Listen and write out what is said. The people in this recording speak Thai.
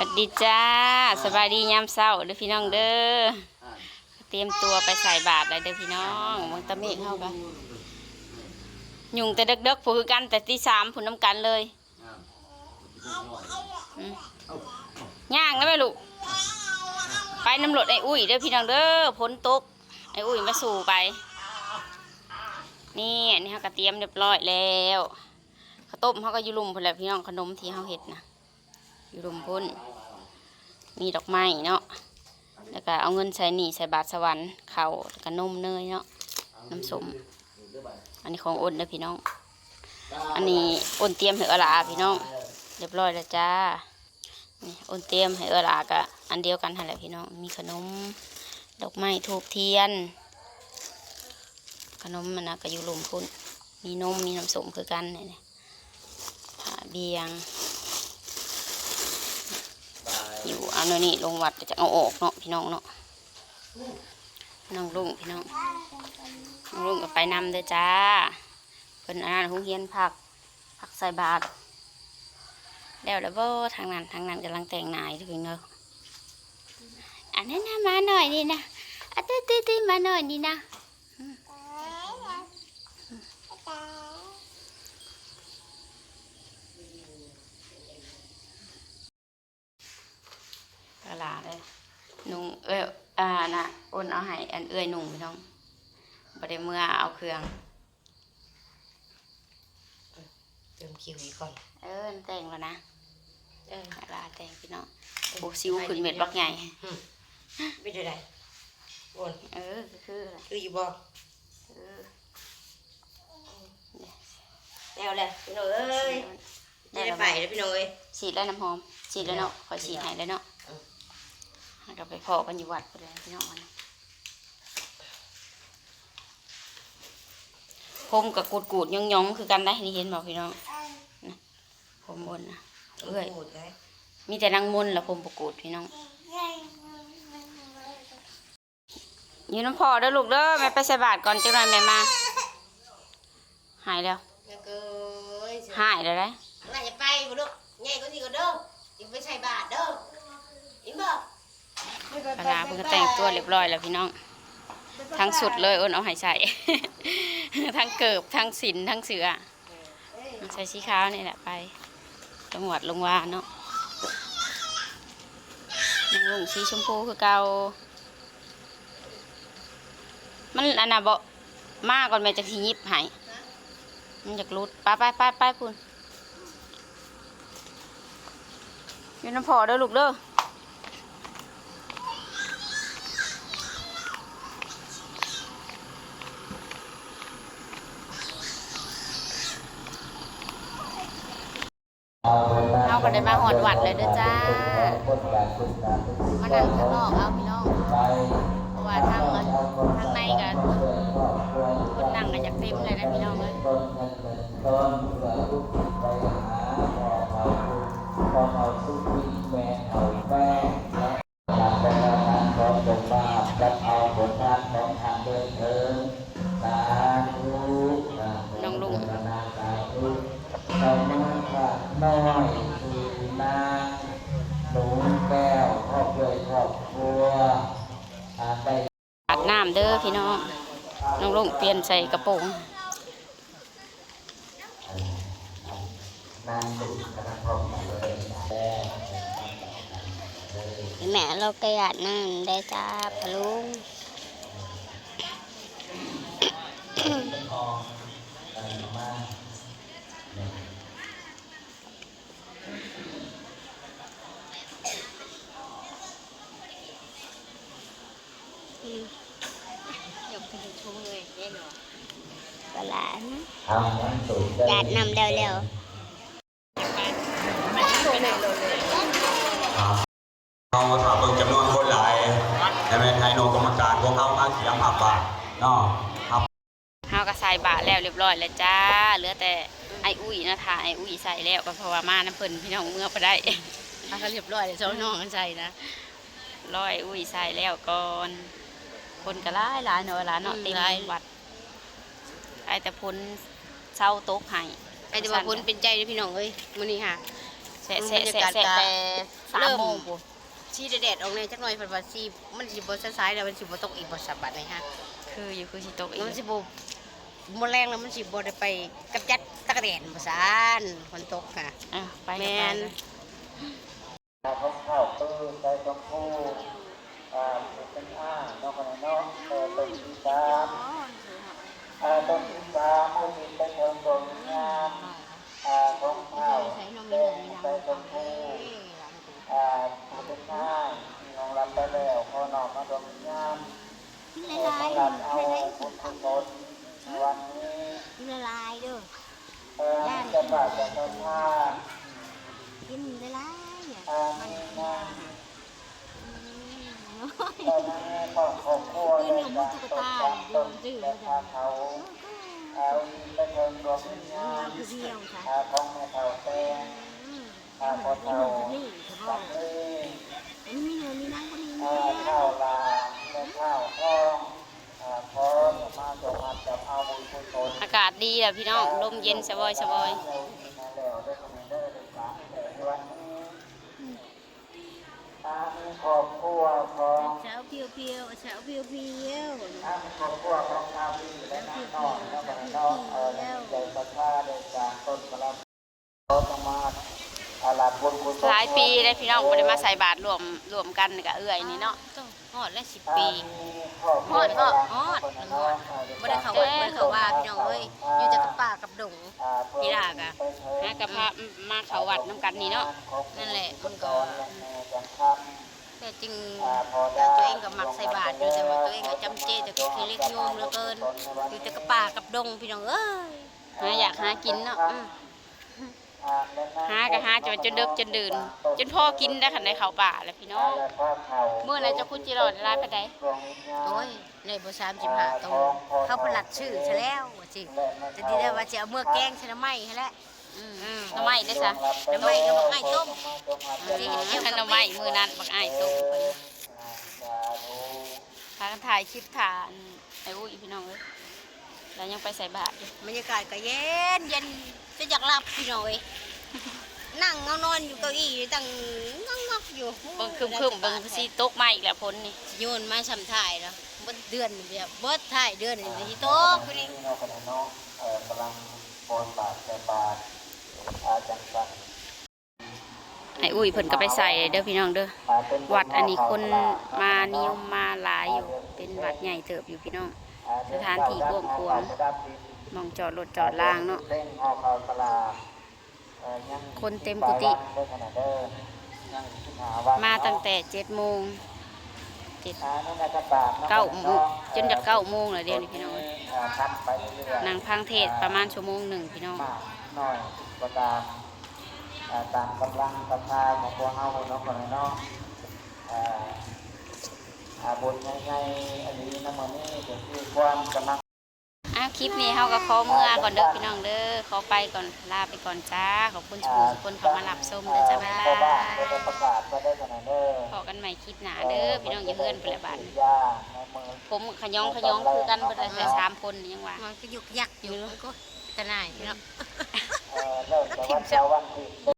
วัสดีจ้าสบายดียามเช้าเด้อพี่น้องเด้อเตรียมตัวไปใส่บาตรเลยเด้อพี่น้องมึงตะเมฆเข้ากันยุงแต่เด็กๆผู้คือกันแต่ที่สามผู้น้ำกันเลยอืมย่างนะแม่ลูกไปน้ำรถไอ้อุ้ยเด้อพี่น้องเด้อพ้นตกไอ้อุ้ยมาสู่ไป นี่อันนี้เขาก็เตรียมเรียบร้อยแล้วข้าวต้มเขาก็อยุลุมพุ่นแหละพี่น้องขนมที่เขาเห็ดนะ อยู่รุมพุ่นมีดอกไม้เนาะ แล้วก็เอาเงินใส่หนีใส่บาทสวรรค์เขาแล้วก็นมเนยเนาะ น้ำสม อันนี้ของอ้นเด้อพี่น้อง อันนี้อ้นเตรียมให้อลาพี่น้อง เรียบร้อยแล้วจ้านี่อ้นเตรียมให้อลากะอันเดียวกันหั่นแหละพี่น้อง มีขนม ดอกไม้ทูบเทียน ขนมมันนะก็อยู่รุมพุ่นมีนมมีน้ำสมคือกันนี่นี่ผ้าเบียง อยู่ เอาเนนี่ลงวัดจะเอาออกเนาะพี่น้องเนาะน้องลุงพี่น้องน้องลุงก็ไปนำเด้อจ้าเพิ่นอันนั้นคงเฮียนผักผักใส่บาตรแล้วแล้วบ่ทางนั้นทางนั้นกำลังแต่งหนายทุกคนเนาะอันนั้นนะมาหน่อยนี่นะอันตื้อตื้อตื้อมาหน่อยนี่นะอืมกะลาเลย นุ่งเอ้ยอ่าน่ะอ้นเอาให้อันเอ้ยนุ่งพี่น้องบ่ได้เมื่อเอาเครื่องเติมคิวอีกก่อน เออแต่งแล้วนะเออกะลาแต่งพี่น้องโอ้ซิวขึ้นเม็ดบักใหญ่ไม่ได้ไรวนเออก็คืออะไรคืออยู่บ่เออแล้วแหละพี่น้องเอ้ยจะได้ไปแล้วพี่น้องเอ้ยฉีดแล้วน้ำหอมฉีดแล้วเนาะขอฉีดให้แล้วเนาะ อืมให้เราไปพอกันอยู่วัดไปเลยพี่น้องวันนี้ผมกับกูดกูดๆย่องย่องๆคือกันได้นี่เห็นบอกพี่น้องนะผมบนนะเอ้ยพูดได้มีแต่นางมนต์ละผมประกูดพี่น้องอยู่น้ำพอเด้อลูกเด้อแม่ไปใส่บาตรก่อนจังหน่อยแม่มา หายแล้วแล้วก็เอ้ยหายแล้วได้น่าจะไปบ่ลูกใหญ่กว่านี้ก็เด้อยังไปใส่บาทเด้ออินบ่ ปลาเพิ่งก็แต่งตัวเรียบร้อยแล้วพี่น้อง ทั้งสุดเลยอ้นเอาหายใส่ทั้งเกิบทั้งสินทั้งเสือใส่สีขาวนี่แหละไปจังหวัดลงวาเนาะนางลุงสีชมพูคือเก่ามันอันน่ะบ่มาก่อนแม่จะทียิบให้มันอยากรุดไปไปไปไปคุณอยู่น้ำพอเด้อลูกเด้อ วัดเลยเด้อจ้ามานั่งข้างนอกเอาพี่น้องเพราะว่าทางทางในกันคนนั่งกันจากเต็มเลยนะพี่น้องเลยน้อง เด้อพี่น้องน้องลุงเปลี่ยนใส่กระโปรงแม่เรากระยาดนั่นได้จ้าพะลุง ยกขึ้นชู เลยแน่นอนกระหลาจัดยาดนำเร็วๆเอาถามเบิ่งจำนวนคนหลายแต่เป็นไทยโนกรรมการพวกเขามาเสียงผับบาทเนาะครับเฮาก็ใส่บาทแล้วเรียบร้อยแล้วจ้า เหลือแต่ไออุ้ยนะท่าไออุ้ยใส่แล้วก็เพราะว่ามาน้ำเพิ่นพี่น้องเมื่อไปได้เฮาก็เรียบร้อยแล้วเจ้าน้องกันใส่นะร้อยอุ้ยใส่แล้วก่อน คนก็หลายหลายเนาะหลายเนาะเต็มวัด ไอ้แต่พ้นเศร้าโต๊ะให้ไอ้ที่ว่าพ้นเป็นใจเด้อพี่น้องเอ้ยมื้อนี้ค่ะ แสะแสะแสะแสะแต่สามโมงปุ๊ชีแดดๆออกเนี่ยจักหน่อยเพิ่นว่าสิมันสิบ่สายๆแล้วมันสิบ่ตกอีกบ่สับบัดนี่ฮะคืออยู่คือสิตกอีมันกสิบ่บ่แรงแล้วมันสิบ่ได้ไปกำจัดตะกะแดนบ่ซานฝนตกค่ะ อะไปแม่แมนนเขาเข้าปืนใจชมพูอ่าเป็นอ้างนอกจากนั้นเนาะเออเป็นที่สาม อ่าต้นที่สามก็มีเป็นเชิงดวงามอ่าของเผ่าเป็นใจชมพูอ่าเป็นอ้าน้องรับไปแล้วพอนอกมาดวงงามเออมารับเอาบุญกุศลวันนี้ละลายด้อเออจะบาจะทำผ้ากินละลายเนี่ยอ่ามีนา มตอนนี้ก็ครอบครัวในการตกต่งต้นและทางเขาเอาไปเชิญรวมงานคือเดียวค่ะแม่เฒ่าแตงอืมอาพ่อเฒ่านี่เฉสัพาะกอันนี้มีเงินมีนั่งก็มีอาข้าวลาและข้าวทองอพร้อมมาสมัครกับเอาบุญกุศลอากาศดีแล้วพี่น้องลมเย็นสบายสบาย แล้วได้คอมเมนเดอร์ได้สามแต่วันนี้ อามีครอบครัวของเช้าเพียวเพียวเช้าเพียวเพียวถ้ามีครอบครัวของชาวพี่และนางนอกและบรรดาเอ่อใจศรัทธาในการต้นกระ หลายปีแล้วพี่น้องบ่ได้มาใส่บาตรรวมรวมกันกับเอื้อยนี่เนาะฮอดแล้ว10อ่าปีมีครอบครัวฮอดบ่ฮอดคนละฮอดเนาะบ่ได้เข้าวัดบ่ได้เข้าว่าพี่น้องเอ้ยอยู่แต่กับป่ากับดงอ่าเพื่อพี่ลากอะไปเถิดหากระพามาเขาวัดน้ำกันนี่เนาะนั่นแหละมันก็และแม่จังครับแต่จริงอ่าพอแต่ตัวเองก็มักใส่บาตรอยู่แต่ว่าตัวเองก็จำเจแต่ก็คือเล็กโยมเหลือเกินอยู่แต่กับป่ากับดงพี่น้องเอ้ยหาอยากหากินเนาะ อืมอ่าและนั่งหาก็หาจนจนเดึกจนดื่น จนพ่อกินได้ขันในเขาป่าแล้วพี่น้องและพ่อเฒ่าเมื่อไหรจะคุณจิรอดลายไปไหนดวงวิญญาณโอ้ยในบ่35ตัวเขาประหลัดชื่อซะแล้วว่าสิจะดีได้ว่าจะเอาเมื่อแกงใส่น้ำไหม้ให้แล้วอืมน้ำไม้ได้ซะน้ำไหม้น้ำไหม้ต้มนี่น้ำไม้มือนั้นบักอ้ายต้มเพิ่นพากันถ่ายคลิปถ่านไอ้อุ้ยพี่น้องเอ้ย แล้วยังไปใส่บาตรอยู่บรรยากาศก็เย็นเย็นจะอยากหลับพี่น้องเอ้ยนั่งเงานอนอยู่เก้าอี้ตั้งงักๆอยู่เบิ่งครึมครึมๆเบิ่งสิตกมาอีกแล้วพ้นนี่โยนมาสำถ่ายแล้วเบิดเดือนเดียวเบิดถ่ายเดือนนี่สิโตกพี่นี่เรากำลังน้องเอ่อกำลังบนบาทใส่บาทอาจังสันไอ้อุ้ยเพิ่นก็ไปใส่เด้อพี่น้องเด้ออ่าเป็นวัดอันนี้คนมานิยมมาหลายอยู่ เป็นวัดใหญ่เติบอยู่พี่น้องอ่ สถานที่กว้างขวางมองจอดรถจอดล่างเนาะคนเต็มกุฏิมาตั้งแต่เจ็ดโมงเจ็ดเก้าโมงเนจนจะเก้าโมงเลยเดียวนี้พี่น้องนางพังเทศประมาณชั่วโมงหนึ่งพี่น้องน่อยก็ตามอ่าตามกำลังศรัทธาของพวกเฮาเนาะคนเนาะอ่าอา บุญใหญ่ๆอันนี้นะมื้อนี้ก็คือความกำลังอ้าวคลิปนี้เฮาก็ขอเมื่อก่อนเด้อพี่น้องเด้อขอไปก่อนลาไปก่อนจ้าขอบคุณทุกคนทุกคนเข้ามารับชมเด้อจ้าบ๊ายพ่อบ้าบานก็ยได้ประกาศก็ได้ขนาดเด้อพอกันใหม่คลิปหน้าเด้อพี่น้องอย่าเฮือนไปละบาดย่าในมือผมขยองขยองคือกันเบิดเลยแต่สามคนนี่ยังว่ามันก็ยุกยักอยู่มันก็ตะนายพี่น้องเอ่อเลิกแต่วันเสาร์วันอาทิตย์